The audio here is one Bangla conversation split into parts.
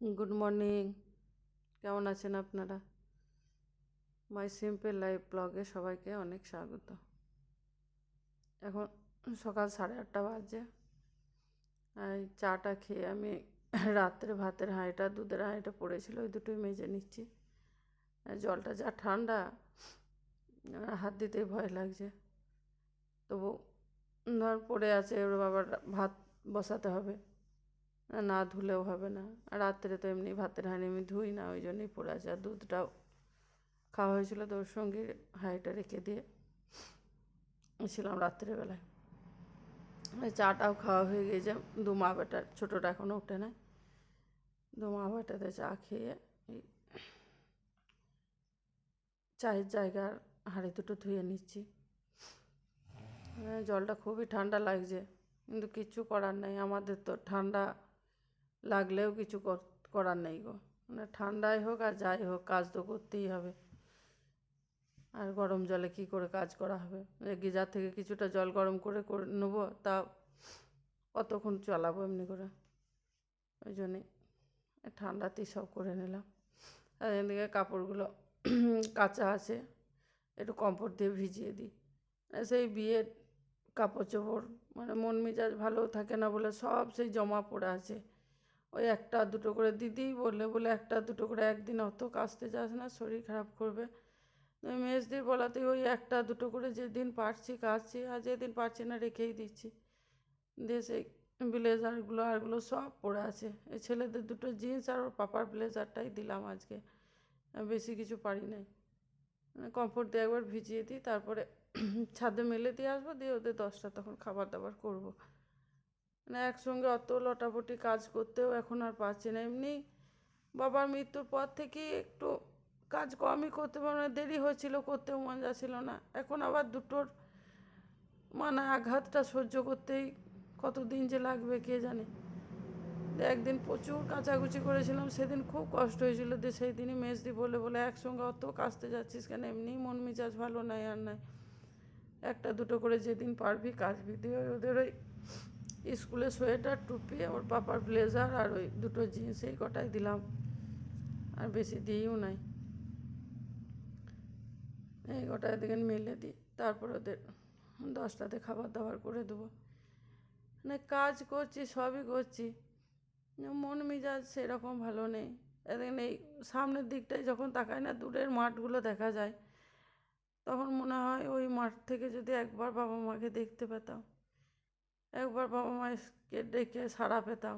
গুড মর্নিং কেমন আছেন আপনারা? মাই সিম্পল লাইফ ব্লগে সবাইকে অনেক স্বাগত। এখন সকাল সাড়ে আটটা বাজে। এই চাটা খেয়ে আমি রাত্রে ভাতের হাঁড়িটা, দুধের হাঁড়িটা পড়েছিল, ওই দুটোই মেজে নিচ্ছি। জলটা যা ঠান্ডা, হাত দিতেই ভয় লাগছে। তবু ধর পড়ে আছে, এবার আবার ভাত বসাতে হবে। না ধুলেও হবে না। রাত্রে তো এমনি ভাতের হাঁড়ি আমি ধুই না, ওই জন্যই পড়ে আছে। আর দুধটাও খাওয়া হয়েছিল তো ওর সঙ্গে হাঁড়িটা রেখে দিয়ে। ছিলাম রাত্রেবেলায়। চাটাও খাওয়া হয়ে গিয়েছে দু মা বেটার ছোটোটা এখনও ওঠে না দু মা বেটাতে চা খেয়ে এই চায়ের জায়গার হাঁড়ি দুটো ধুয়ে নিচ্ছি। জলটা খুবই ঠান্ডা লাগছে, কিন্তু কিচ্ছু করার নেই। আমাদের তো ঠান্ডা লাগলেও কিছু কর- করার নেই গো। মানে ঠান্ডাই হোক আর যাই হোক, কাজ তো করতেই হবে। আর গরম জলে কি করে কাজ করা হবে? গিজার থেকে কিছুটা জল গরম করে করে নেব, তা কতক্ষণ চালাবো এমনি করে। ওই জন্যে ঠান্ডাতেই সব করে নিলাম। আর এদিকে কাপড়গুলো কাঁচা আছে, একটু কম্ফোর্ট দিয়ে ভিজিয়ে দিই। সেই বিয়ের কাপড় চোপড় মানে মন মেজাজ ভালো থাকে না বলে সব সেই জমা পড়ে আছে। ওই একটা দুটো করে দিদিই বললে, বলে একটা দুটো করে একদিন অত কাচতে যাস না, শরীর খারাপ করবে। মেজদির বলাতে ওই একটা দুটো করে যেদিন পারছি কাচছি আর যেদিন পারছি না রেখেই দিচ্ছি। দিয়ে সেই ব্লেজারগুলো আরগুলো সব পড়ে আছে। এই ছেলেদের দুটো জিন্স আর ওর পাপার ব্লেজারটাই দিলাম আজকে। বেশি কিছু পারি নাই। কমফোর্ট দিয়ে একবার ভিজিয়ে দিই, তারপরে ছাদে মেলে দিয়ে আসব, দিয়ে ওদের দশটা তখন খাবার দাবার করব। মানে একসঙ্গে অত লটাপটি কাজ করতেও এখন আর পারছি না। এমনি বাবার মৃত্যুর পর থেকেই একটু কাজ কমই করতে পারব না, দেরি হয়েছিল, করতেও মন যাচ্ছিল না। এখন আবার দুটোর মানে আঘাতটা সহ্য করতেই কতদিন যে লাগবে কে জানে। একদিন প্রচুর কাচাকুচি করেছিলাম, সেদিন খুব কষ্ট হয়েছিল দিয়ে সেই দিনই মেজদি বলে বলে একসঙ্গে অত কাচতে যাচ্ছিস কেন? এমনিই মন মেজাজ ভালো নাই আর নাই। একটা দুটো করে যেদিন পারবি কাচবি দিয়ে ওদের ওই স্কুলে সোয়েটার, টুপি ওর পাপার ব্লেজার আর ওই দুটো জিন্স এই কটাই দিলাম। আর বেশি দিইও নাই। এই কটা এদিকে মেলে দিই। তারপর ওদের দশটাতে খাবার দাবার করে দেবো। মানে কাজ করছি, সবই করছি। মন মেজাজ সেরকম ভালো নেই। এদিন এই সামনের দিকটায় যখন তাকাই না, দূরের মাঠগুলো দেখা যায়, তখন মনে হয় ওই মাঠ থেকে যদি একবার বাবা মাকে দেখতে পেতাম। একবার বাবা মাকে ডেকে সাড়া পেতাম।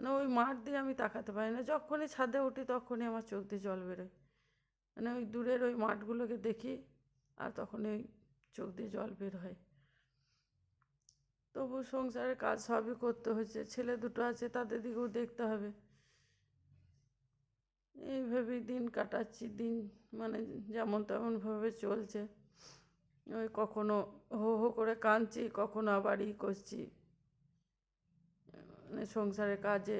মানে ওই মাঠ দিয়ে আমি তাকাতে পারি না। যখনই ছাদে উঠি তখনই আমার চোখ দিয়ে জল বেরোয়। মানে ওই দূরের ওই মাঠগুলোকে দেখি আর তখনই চোখ দিয়ে জল বের হয়। তবু সংসারের কাজ সবই করতে হচ্ছে। ছেলে দুটো আছে, তাদের দিকেও দেখতে হবে। এইভাবেই দিন কাটাচ্ছি। দিন মানে যেমন তেমনভাবে চলছে। ওই কখনো হো হো করে কাঁদছি, কখনো আবার ই করছি। মানে সংসারের কাজে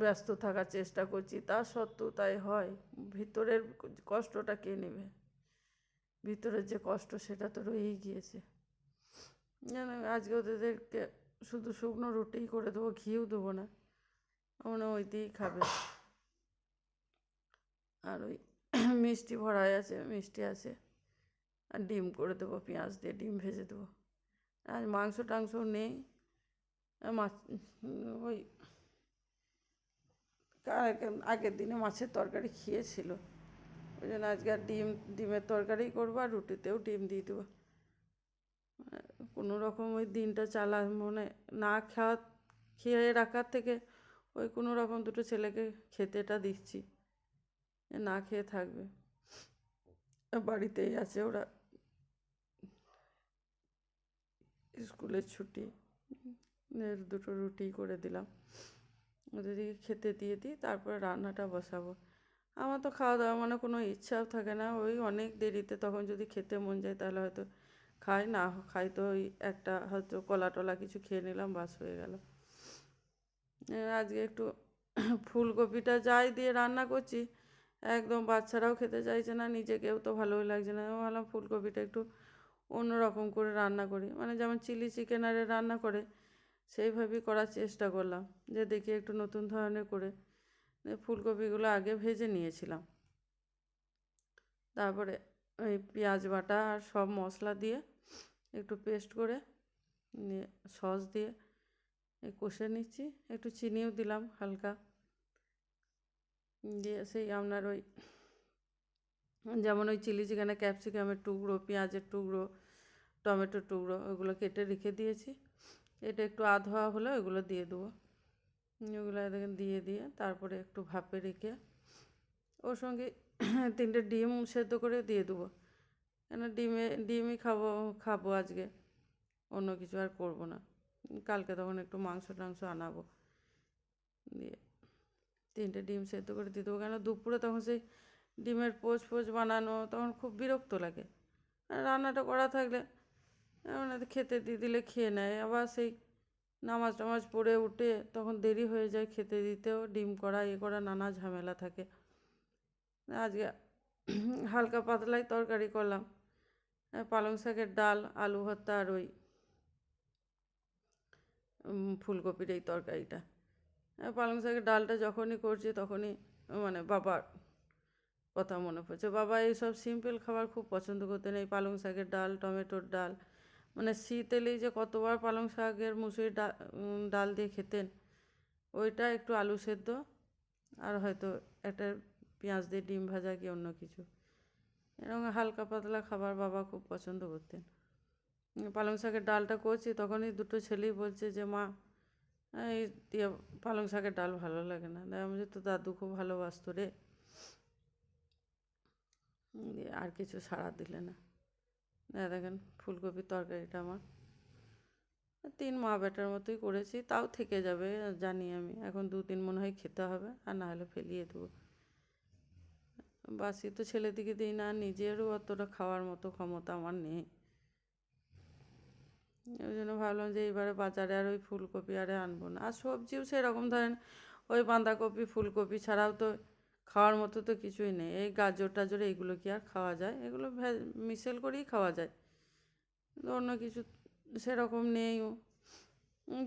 ব্যস্ত থাকার চেষ্টা করছি, তা সত্ত্বেও তাই হয়। ভিতরের কষ্টটা কে নেবে? ভিতরের যে কষ্ট সেটা তো রয়েই গিয়েছে। জানো, আজকে ওদেরকে শুধু শুকনো রুটিই করে দেবো ঘিও দেবো না, মনে ওই দিয়েই খাবে। আর ওই মিষ্টি ভরাই আছে, মিষ্টি আছে। আর ডিম করে দেবো, পেঁয়াজ দিয়ে ডিম ভেজে দেবো। আজ মাংস টাংস নেই। মাছ, ওই আগের দিনে মাছের তরকারি খেয়েছিল। ওই জন্য আজকে আর ডিম, ডিমের তরকারি করব আর রুটিতেও ডিম দিয়ে দেবো। কোনো রকম ওই দিনটা চালা, মনে না খাওয়া, খেয়ে রাখার থেকে ওই কোনো রকম দুটো ছেলেকে খেতেটা দিচ্ছি। না খেয়ে থাকবে। বাড়িতেই আছে ওরা। স্কুলের ছুটি। এর দুটো রুটি করে দিলাম। ওদেরকে খেতে দিয়ে দিই, তারপরে রান্নাটা বসাবো। আমার তো খাওয়া দাওয়া মানে কোনো ইচ্ছাও থাকে না। ওই অনেক দেরিতে তখন যদি খেতে মন যায় তাহলে হয়তো খাই, না খাই তো ওই একটা হয়তো কলা টলা কিছু খেয়ে নিলাম, বাস হয়ে গেল। আজকে একটু ফুলকপিটা যাই দিয়ে রান্না করছি। একদম বাচ্চারাও খেতে চাইছে না, নিজেকেও তো ভালোই লাগছে না। ভাবলাম ফুলকপিটা একটু অন্যরকম করে রান্না করি। মানে যেমন চিলি চিকেন আরে রান্না করে, সেইভাবেই করার চেষ্টা করলাম। যে দেখি একটু নতুন ধরনের করে ফুলকপিগুলো আগে ভেজে নিয়েছিলাম। তারপরে ওই পেঁয়াজ বাটা আর সব মশলা দিয়ে একটু পেস্ট করে নিয়ে সস দিয়ে কষে নিচ্ছি। একটু চিনিও দিলাম হালকা। দিয়ে সেই আপনার ওই যেমন ওই চিলি চিকেনে ক্যাপসিকামের টুকরো, পেঁয়াজের টুকরো, টমেটোর টুকরো, ওগুলো কেটে রেখে দিয়েছি। এটা একটু আধ হওয়া হলে ওগুলো দিয়ে দেবো। ওগুলো দেখেন দিয়ে দিয়ে তারপরে একটু ভাপে রেখে ওর সঙ্গে তিনটে ডিম সেদ্ধ করে দিয়ে দেবো। কেন ডিমে, ডিমই খাব খাব আজকে। অন্য কিছু আর করব না। কালকে তখন একটু মাংস টাংস আনাবো। দিয়ে তিনটে ডিম সেদ্ধ করে দিয়ে দেবো। কেন দুপুরে তখন সেই ডিমের পোচ পোচ বানানো, তখন খুব বিরক্ত লাগে। রান্নাটা করা থাকলে এমন খেতে দিয়ে দিলে খেয়ে নেয়। আবার সেই নামাজ টামাজ পড়ে উঠে তখন দেরি হয়ে যায় খেতে দিতেও। ডিম করা, এ করা নানা ঝামেলা থাকে। আজকে হালকা পাতলাই তরকারি করলাম। পালং শাকের ডাল, আলু ভর্তা আর ওই ফুলকপির এই তরকারিটা। পালং শাকের ডালটা যখনই করছি তখনই মানে বাবার কথা মনে পড়ছে। বাবা এইসব সিম্পল খাবার খুব পছন্দ করতেন, এই পালং শাকের ডাল, টমেটোর ডাল। মানে শীত এলেই যে কতবার পালং শাকের মুসুরির ডাল ডাল দিয়ে খেতেন, ওইটা একটু আলু সেদ্ধ আর হয়তো একটা পেঁয়াজ দিয়ে ডিম ভাজা কি অন্য কিছু। এরকম হালকা পাতলা খাবার বাবা খুব পছন্দ করতেন। পালং শাকের ডালটা করছি, তখনই দুটো ছেলেই বলছে যে, মা, এই পালং শাকের ডাল ভালো লাগে না। আমি তো দাদু খুব ভালোবাসতো রে। আর কিছু সাড়া দিলে না। দেখেন, ফুলকপির তরকারিটা আমার। তিন মা বেটার মতোই করেছি, তাও থেকে যাবে, জানি আমি। এখন দু তিন মনে হয় খেতে হবে, আর না হলে ফেলিয়ে দেবো। বাসি তো ছেলেদিকে দিই না, নিজেরও অতটা খাওয়ার মতো ক্ষমতা আমার নেই। ওই জন্য ভাবলাম যে এইবারে বাজারে আর ওই ফুলকপি আরে আনব না। আর সবজিও সেরকম, ধরেন ওই বাঁধাকপি, ফুলকপি ছাড়াও তো খাওয়ার মতো তো কিছুই নেই। এই গাজর টাজর এইগুলো কি আর খাওয়া যায়? এগুলো ভেজ মিশেল করেই খাওয়া যায়। অন্য কিছু সেরকম নেইও।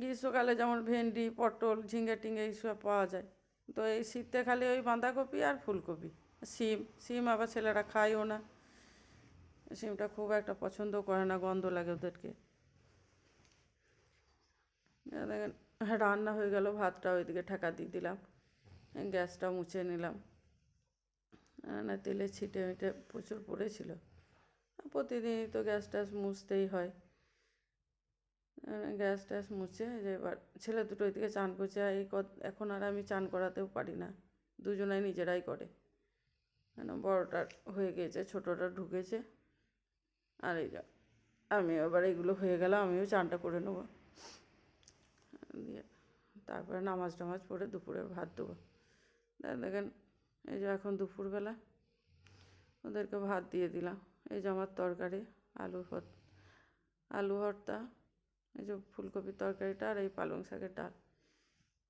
গ্রীষ্মকালে যেমন ভেন্ডি, পটল, ঝিঙ্গে টিঙ্গে এইসব পাওয়া যায়। তো এই শীতে খালি ওই বাঁধাকপি আর ফুলকপি। শিম শিম আবার ছেলেরা খায়ও না। শিমটা খুব একটা পছন্দ করে না, গন্ধ লাগে ওদেরকে। দেখেন, রান্না হয়ে গেল, ভাতটা ওইদিকে ঠেকা দিয়ে দিলাম। গ্যাসটা মুছে নিলাম। না তেলে ছিটে মিটে প্রচুর পড়েছিল। প্রতিদিনই তো গ্যাস ট্যাস মুছতেই হয়। গ্যাস ট্যাস মুছে যে এবার ছেলে দুটো ওইদিকে চান করছে, এই এখন আর আমি চান করাতেও পারি না। দুজনাই নিজেরাই করে। কেন বড়োটার হয়ে গেছে, ছোটোটা ঢুকেছে। আর এই যা আমি এবার এগুলো হয়ে গেলে, আমিও চানটা করে নেব। দিয়ে তারপরে নামাজ টামাজ পড়ে দুপুরে ভাত দেবো। দেখেন, এই যে এখন দুপুরবেলা, ওদেরকে ভাত দিয়ে দিলাম। এই যে আমার তরকারি, আলু আলু ভর্তা, এই যে ফুলকপির তরকারিটা আর এই পালং শাকের ডাল।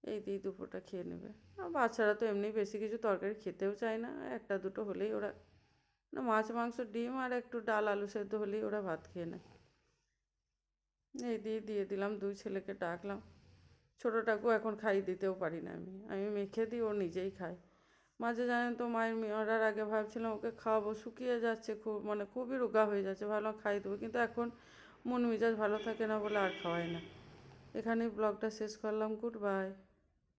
এই দিয়ে দুপুরটা খেয়ে নেবে। আর বাচ্চারা তো এমনি বেশি কিছু তরকারি খেতেও চায় না। একটা দুটো হলেই ওরা, না, মাছ, মাংস, ডিম আর একটু ডাল, আলু সেদ্ধ হলেই ওরা ভাত খেয়ে নেয়। এই দিয়ে দিয়ে দিলাম, দুই ছেলেকে ডাকলাম। ছোটোটাকেও এখন খাইয়ে দিতেও পারি না আমি। আমি মেখে দিই, ও নিজেই খায়। মাঝে জানেন তো মায়ের মরার আগে ভাবছিলাম ওকে খাওয়াবো, শুকিয়ে যাচ্ছে খুব মানে খুবই রোগা হয়ে যাচ্ছে, ভাবলাম খাইয়ে দেবো। কিন্তু এখন মন মেজাজ ভালো থাকে না বলে আর খাওয়াই না। এখানেই ব্লগটা শেষ করলাম, গুড বাই।